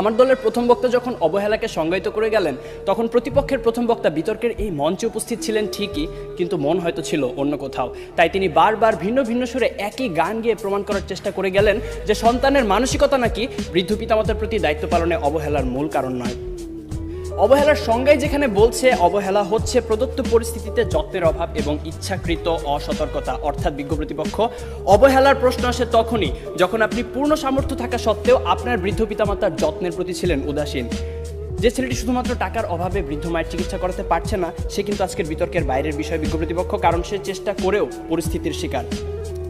আমার দলের প্রথম বক্তা যখন অবহেলাকে সংজ্ঞায়িত করে গেলেন, তখন প্রতিপক্ষের প্রথম বক্তা বিতর্কের এই মঞ্চে উপস্থিত ছিলেন ঠিকই, কিন্তু মন হয়তো ছিল অন্য কোথাও। তাই তিনি বারবার ভিন্ন ভিন্ন সুরে একই গান গিয়ে প্রমাণ করার চেষ্টা করে গেলেন যে সন্তানের মানসিকতা নাকি বৃদ্ধ পিতামাতার প্রতি দায়িত্ব পালনে অবহেলার মূল কারণ নয়। অবহেলার সংজ্ঞায় যেখানে বলছে, অবহেলা হচ্ছে প্রদত্ত পরিস্থিতিতে যত্নের অভাব এবং ইচ্ছাকৃত অসতর্কতা। অর্থাৎ বিজ্ঞ প্রতিপক্ষ, অবহেলার প্রশ্ন আসে তখনই যখন আপনি পূর্ণ সামর্থ্য থাকা সত্ত্বেও আপনার বৃদ্ধ পিতামাতার যত্নের প্রতি ছিলেন উদাসীন। যে ছেলেটি শুধুমাত্র টাকার অভাবে বৃদ্ধ মায়ের চিকিৎসা করাতে পারছে না, সে কিন্তু আজকের বিতর্কের বাইরের বিষয় বিজ্ঞ প্রতিপক্ষ, কারণ সে চেষ্টা করেও পরিস্থিতির শিকার।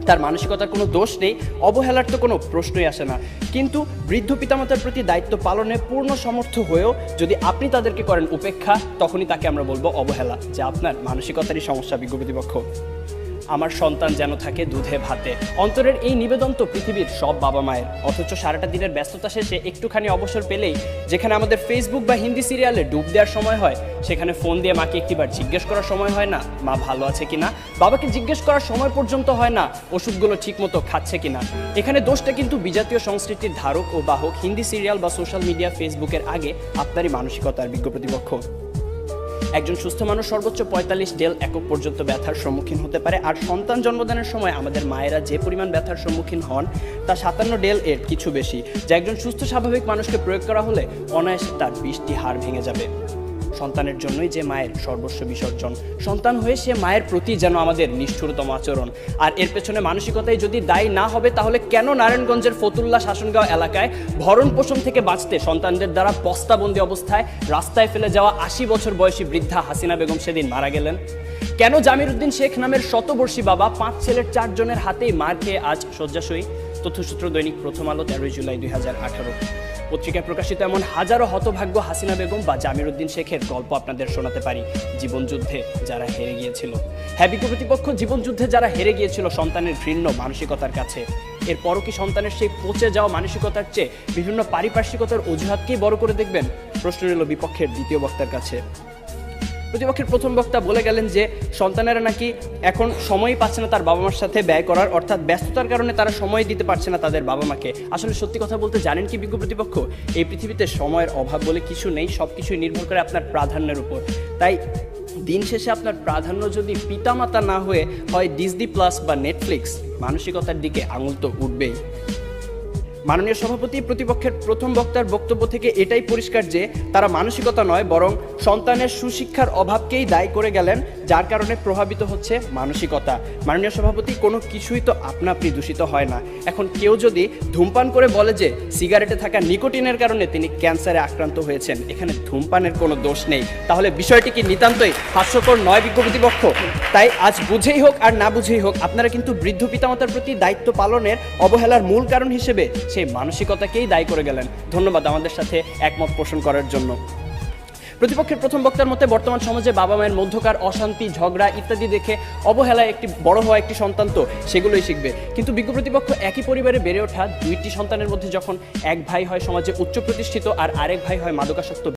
তার মানসিকতার কোনো দোষ নেই, অবহেলার তো কোনো প্রশ্নই আসে না। কিন্তু বৃদ্ধ পিতামাতার প্রতি দায়িত্ব পালনে পূর্ণ সমর্থ হয়েও যদি আপনি তাদেরকে করেন উপেক্ষা, তখনই তাকে আমরা বলব অবহেলা, যে আপনার মানসিকতারই সমস্যা, বিজ্ঞ প্রতিপক্ষ। আমার সন্তান যেন থাকে দুধে ভাতে। অন্তরের এই নিবেদন তো পৃথিবীর সব বাবা মায়ের। অথচ সারাটা দিনের ব্যস্ততা শেষে একটুখানি অবসর পেলেই যেখানে আমাদের ফেসবুক বা হিন্দি সিরিয়ালে ডুব দেওয়ার সময় হয়, সেখানে ফোন দিয়ে মাকে একটিবার জিজ্ঞেস করার সময় হয় না, মা ভালো আছে কিনা বাবাকে জিজ্ঞেস করার সময় পর্যন্ত হয় না, ওষুধগুলো ঠিকমতো খাচ্ছে কিনা এখানে দোষটা কিন্তু বিজাতীয় সংস্কৃতির ধারক ও বাহক, হিন্দি সিরিয়াল বা সোশ্যাল মিডিয়া ফেসবুকের আগে আপনারই মানসিকতার বিজ্ঞ প্রতিপক্ষ। একজন সুস্থ মানুষ সর্বোচ্চ পঁয়তাল্লিশ ডেল একক পর্যন্ত ব্যথার সম্মুখীন হতে পারে। আর সন্তান জন্মদানের সময় আমাদের মায়েরা যে পরিমাণ ব্যথার সম্মুখীন হন, তা সাতান্ন ডেল এর কিছু বেশি, যা একজন সুস্থ স্বাভাবিক মানুষকে প্রয়োগ করা হলে অনায়াসে তার বিশটি হাড় ভেঙে যাবে। সন্তানের জন্যই যে মায়ের সর্বস্ব বিসর্জন। সন্তান হয়ে সে মায়ের প্রতি যেন আমাদের নিষ্ঠুরতম আচরণ। আর এর পেছনে মানসিকতায় যদি দায়ী না হবে, তাহলে কেন নারায়ণগঞ্জের ফতুল্লা শাসনগাঁও এলাকায় ভরণ পোষণ থেকে বাঁচতে সন্তানদের দ্বারা বস্তাবন্দি অবস্থায় রাস্তায় ফেলে যাওয়া আশি বছর বয়সী বৃদ্ধা হাসিনা বেগম সেদিন মারা গেলেন? কেন জামির উদ্দিন শেখ নামের শতবর্ষী বাবা পাঁচ ছেলের চারজনের হাতেই মার খেয়ে আজ শয্যাশয়ী? তথ্যসূত্র দৈনিক প্রথম আলো তেরোই জুলাই দুই হাজার আঠারো। পত্রিকায় প্রকাশিত এমন হাজারো হতভাগ্য হাসিনা বেগম বা জামির উদ্দিন শেখের গল্প আপনাদের শোনাতে পারি জীবনযুদ্ধে যারা হেরে গিয়েছিল। হ্যাঁ বিজ্ঞ প্রতিপক্ষ জীবনযুদ্ধে যারা হেরে গিয়েছিল সন্তানের ঘৃণ্য মানসিকতার কাছে। এরপরও কি সন্তানের সেই পচে যাওয়া মানসিকতার চেয়ে বিভিন্ন পারিপার্শ্বিকতার অজুহাতকেই বড় করে দেখবেন? প্রশ্ন রইল বিপক্ষের দ্বিতীয় বক্তার কাছে। প্রতিপক্ষের প্রথম বক্তা বলে গেলেন যে, সন্তানেরা নাকি এখন সময়ই পাচ্ছে না তার বাবা মার সাথে ব্যয় করার, অর্থাৎ ব্যস্ততার কারণে তারা সময় দিতে পারছে না তাদের বাবা মাকে আসলে সত্যি কথা বলতে জানেন কি বিজ্ঞ প্রতিপক্ষ? এই পৃথিবীতে সময়ের অভাব বলে কিছু নেই সব কিছুই নির্ভর করে আপনার প্রাধান্যের উপর। তাই দিন শেষে আপনার প্রাধান্য যদি পিতামাতা না হয়ে হয় ডিসডি প্লাস বা নেটফ্লিক্স মানসিকতার দিকে আঙুল তো উঠবেই। মাননীয় সভাপতি, প্রতিপক্ষের প্রথম বক্তার বক্তব্য থেকে এটাই পরিষ্কার যে তারা মানসিকতা নয়, বরং সন্তানের সুশিক্ষার অভাবকেই দায়ী করে গেলেন যার কারণে প্রভাবিত হচ্ছে মানসিকতা। মাননীয় সভাপতি, কোনো কিছুই তো আপনা আপনি দূষিত হয় না। এখন কেউ যদি ধূমপান করে বলে যে সিগারেটে থাকা নিকোটিনের কারণে তিনি ক্যান্সারে আক্রান্ত হয়েছেন, এখানে ধূমপানের কোনো দোষ নেই। তাহলে বিষয়টি কি নিতান্তই হাস্যকর নয় বিজ্ঞ প্রতিপক্ষ? তাই আজ বুঝেই হোক আর না বুঝেই হোক, আপনারা কিন্তু বৃদ্ধ পিতামাতার প্রতি দায়িত্ব পালনের অবহেলার মূল কারণ হিসেবে সেই মানসিকতাকেই দায়ী করে গেলেন। ধন্যবাদ আমাদের সাথে একমত পোষণ করার জন্য। প্রতিপক্ষের প্রথম বক্তার মতে, বর্তমান সমাজে বাবা মায়ের মধ্যকার অশান্তি, ঝগড়া ইত্যাদি দেখে অবহেলায় একটি বড় হওয়া একটি সন্তান তো সেগুলোই শিখবে। কিন্তু বিজ্ঞ প্রতিপক্ষ একই পরিবারে বেড়ে ওঠা দুইটি সন্তানের মধ্যে যখন এক ভাই হয় সমাজে উচ্চ প্রতিষ্ঠিত আর আরেক ভাই হয় মাদকাসক্ত